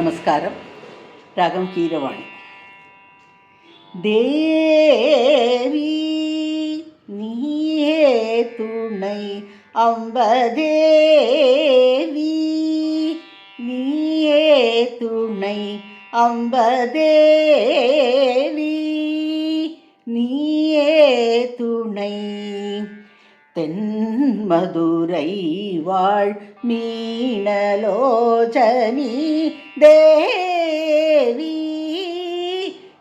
நமஸ்காரம் ராகம் கீரவாணி தேவி நீயே துணை அம்பதேவி நீயே துணை அம்பதேவி நீயே துணை தென்மதுரை வாழ் மீனலோச்சனி தேவி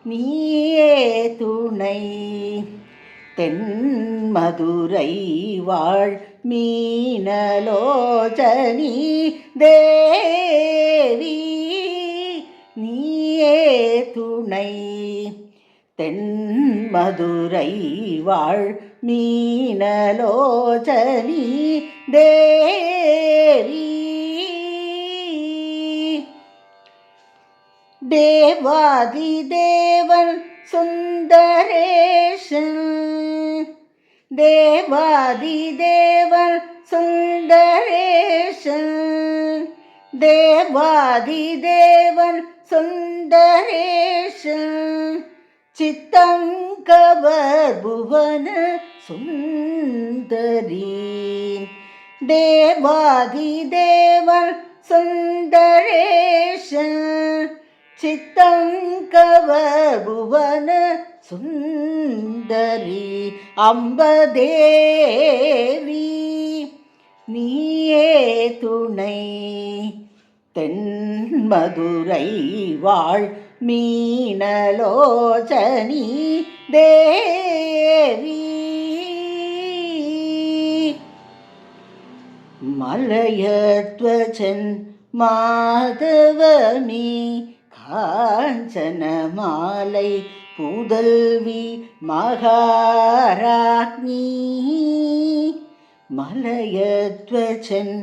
நீயே துணை. தென்மதுரை வாழ் மீனலோச்சனி தேவி நீயே துணை. தென்மதுரை வாழ் மீனலோச்சனி தேவி தேவாதி தேவன் சுந்தரேஷன் தேவாதி தேவன் சுந்தரேஷன் தேவாதி தேவன் சுந்தரேஷன் சித்தங்கவர் புவன சுந்தரி. தேவாதி தேவன் சுந்தரேஷ. சித்தங்கவர் புவன சுந்தரி. அம்பதேவி நீயே துணை. தென்மதுரை வாழ் மீனலோச்சனி தேவி மலயத்வச்சன் மாதவமி காஞ்சன மாலை புதல்வி மகாராக்னி மலயத்வச்சன்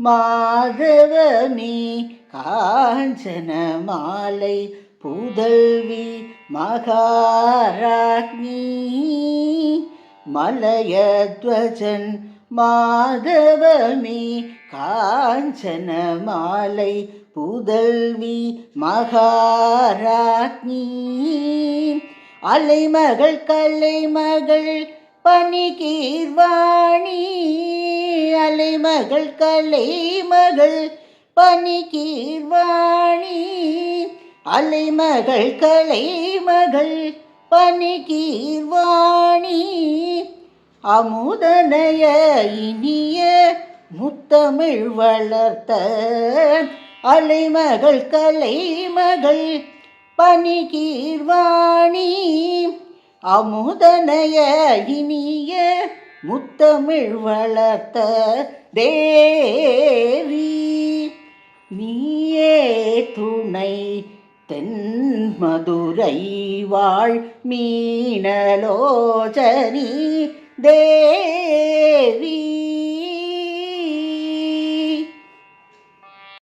மாதவமி காஞ்சன மாலை புதல்வி மகாராக்னி மலையத்வஜன் மாதவமி காஞ்சன மாலை புதல்வி மகாராக்னி அலைமகள் கலைமகள் பனிகீர்வாணி அலைமகள் கலைமகள் பனிகீர்வாணி அலைமகள் கலைமகள் பனிகீர்வாணி. அமுதனய இனிய முத்தமிழ் வளர்த்த அலைமகள் கலைமகள் பனிகீர்வாணி. அமுதனய இனிய முத்தமிழ் வளர்த்த தேவி. நீயே துணை தென்மதுரை வாழ் மீனலோச்சனி தேவி.